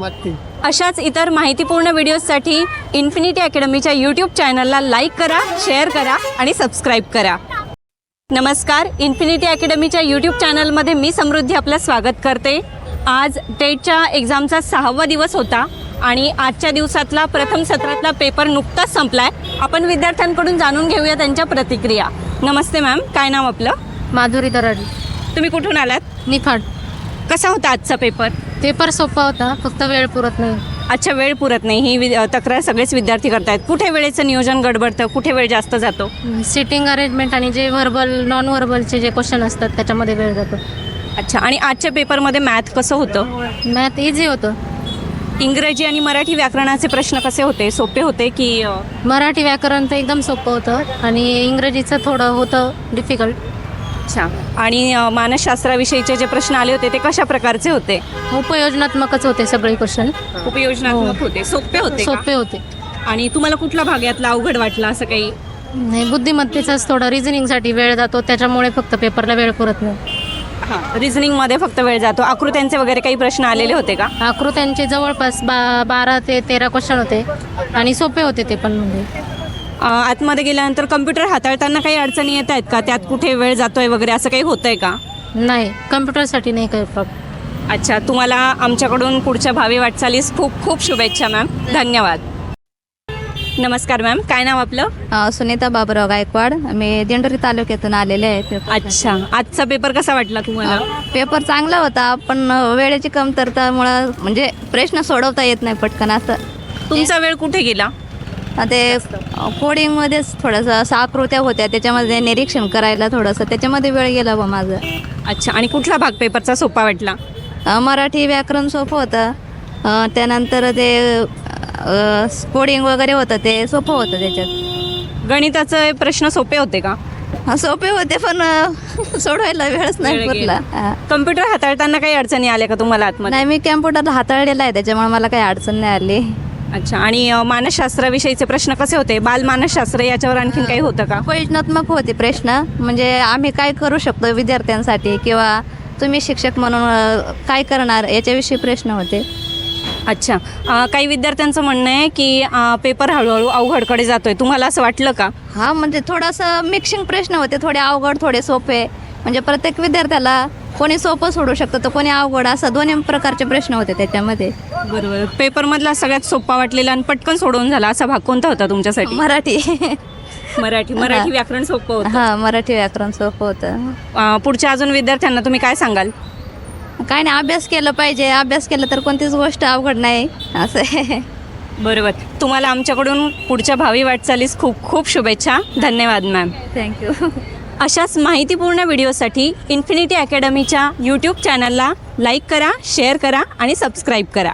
अशाच इतर माहितीपूर्ण व्हिडिओजसाठी इन्फिनिटी अकॅडमीच्या यूट्यूब चॅनलला लाईक करा शेअर करा आणि सबस्क्राईब करा. नमस्कार इन्फिनिटी अकॅडमीच्या यूट्यूब चॅनलमध्ये मी समृद्धी आपलं स्वागत करते. आज टेटच्या एक्झामचा सहावा दिवस होता आणि आजच्या दिवसातला प्रथम सत्रातला पेपर नुकताच संपला आहे आपण विद्यार्थ्यांकडून जाणून घेऊया त्यांच्या प्रतिक्रिया. नमस्ते मॅम काय नाव आपलं? माधुरी दराडी. तुम्ही कुठून आलात? निफाड. कसा होता आजचा पेपर? पेपर सोपा होता फक्त वेळ पुरत नाही. अच्छा वेळ पुरत नाही. ही वि- तक्रार सगळेच विद्यार्थी करतायत. कुठे वेळेचं नियोजन गडबडतं? कुठे वेळ जास्त जातो? सिटिंग अरेंजमेंट आणि जे व्हर्बल नॉन व्हर्बलचे जे क्वेश्चन असतात त्याच्यामध्ये वेळ जातो. अच्छा आणि आजच्या पेपरमध्ये मॅथ कसं होतं? मॅथ इझी होतं. इंग्रजी आणि मराठी व्याकरणाचे प्रश्न कसे होते? सोपे होते की अ, मराठी व्याकरण तर एकदम सोपं होतं आणि इंग्रजीचं थोडं होतं डिफिकल्ट अच्छा आणि अ, मानसशास्त्राविषयीचे जे प्रश्न आले होते ते कशा प्रकारचे होते? उपयोजनात्मकच होते सगळे क्वेश्चन उपयोजनात्मक होते. सोपे होते का? सोपे होते. आणि तुम्हाला कुठला भाग यातला अवघड वाटला असं काही? नाही बुद्धिमत्तेचाच थोडा रिझनिंगसाठी वेळ जातो त्याच्यामुळे फक्त पेपरला वेळ पुरत नाही. हां रिझनिंगमध्ये फक्त वेळ जातो. आकृत्यांचे वगैरे काही प्रश्न आलेले होते का? आकृत्यांचे जवळपास बा बारा ते तेरा क्वेश्चन होते. आणि सोपे होते ते पण म्हणजे. आतमध्ये गेल्यानंतर कम्प्युटर हाताळताना काही अडचणी येत आहेत का? त्यात कुठे वेळ जातोय वगैरे असं काही होतंय का? नाही कम्प्युटरसाठी नाही काही प्रॉब्लेम अच्छा तुम्हाला आमच्याकडून पुढच्या भावी वाटचालीस खूप खूप शुभेच्छा मॅम धन्यवाद. नमस्कार मॅम काय नाव आपलं? अ, सुनीता बाबुराव गायकवाड. मी दिंडोरी तालुक्यातून आलेले आहे पेपर अच्छा. आजचा पेपर कसा वाटला तुम्हाला? पेपर चांगला होता पण वेळेची कमतरतामुळं म्हणजे प्रश्न सोडवता येत नाही पटकन असं. तुमचा वेळ कुठे गेला? ते कोडिंगमध्येच थोडंसं असं आकृत्या होत्या. त्याच्यामध्ये निरीक्षण करायला थोडंसं. त्याच्यामध्ये वेळ गेला बा माझं. अच्छा. आणि कुठला भाग पेपरचा सोपा वाटला? अ, मराठी व्याकरण सोपं होतं. अ, त्यानंतर ते कोडिंग वगैरे होतं. ते सोपं होतं त्याच्यात. गणिताचे प्रश्न सोपे होते का? हा, सोपे होते पण अ, सोडवायला वेळच नाही पुरला. गेला. हा. कम्प्युटर हाताळताना काही अडचणी आल्या का तुम्हाला आतमध्ये? नाही मी कॅम्प्युटर हाताळलेला आहे. त्याच्यामुळे मला काही अडचण नाही आली. अच्छा आणि अ, मानसशास्त्राविषयीचे प्रश्न कसे होते? बाल मानसशास्त्र याच्यावर आणखीन काही होतं का? उपयोजनात्मक होते प्रश्न. म्हणजे आम्ही काय करू शकतो विद्यार्थ्यांसाठी किंवा तुम्ही शिक्षक म्हणून अ, काय करणार याच्याविषयी प्रश्न होते. अच्छा. अ, काही विद्यार्थ्यांचं म्हणणं आहे की अ, पेपर हळूहळू अवघडकडे जातोय. तुम्हाला असं वाटलं का? हा म्हणजे थोडंसं मिक्सिंग प्रश्न होते. थोडे अवघड थोडे सोपे. म्हणजे प्रत्येक विद्यार्थ्याला कोणी सोपं सोडू शकतं तर कोणी अवघड असं दोन्ही प्रकारचे प्रश्न होते त्याच्यामध्ये. बरोबर. पेपरमधला सगळ्यात सोपा वाटलेला आणि पटकन सोडवून झाला असा भाग कोणता होता तुमच्यासाठी? मराठी. मराठी. मराठी व्याकरण सोपं होतं. हा मराठी व्याकरण सोपं होतं. अ, पुढच्या अजून विद्यार्थ्यांना तुम्ही काय सांगाल? काय नाही अभ्यास केलं पाहिजे. अभ्यास केला तर कोणतीच गोष्ट अवघड नाही. असं. आहे बरोबर. तुम्हाला आमच्याकडून पुढच्या भावी वाटचालीस खूप खूप शुभेच्छा. धन्यवाद मॅम. थँक्यू अशाच माहितीपूर्ण व्हिडिओसाठी इन्फिनिटी अकॅडमीच्या यूट्यूब चॅनलला लाईक करा शेअर करा आणि सबस्क्राईब करा.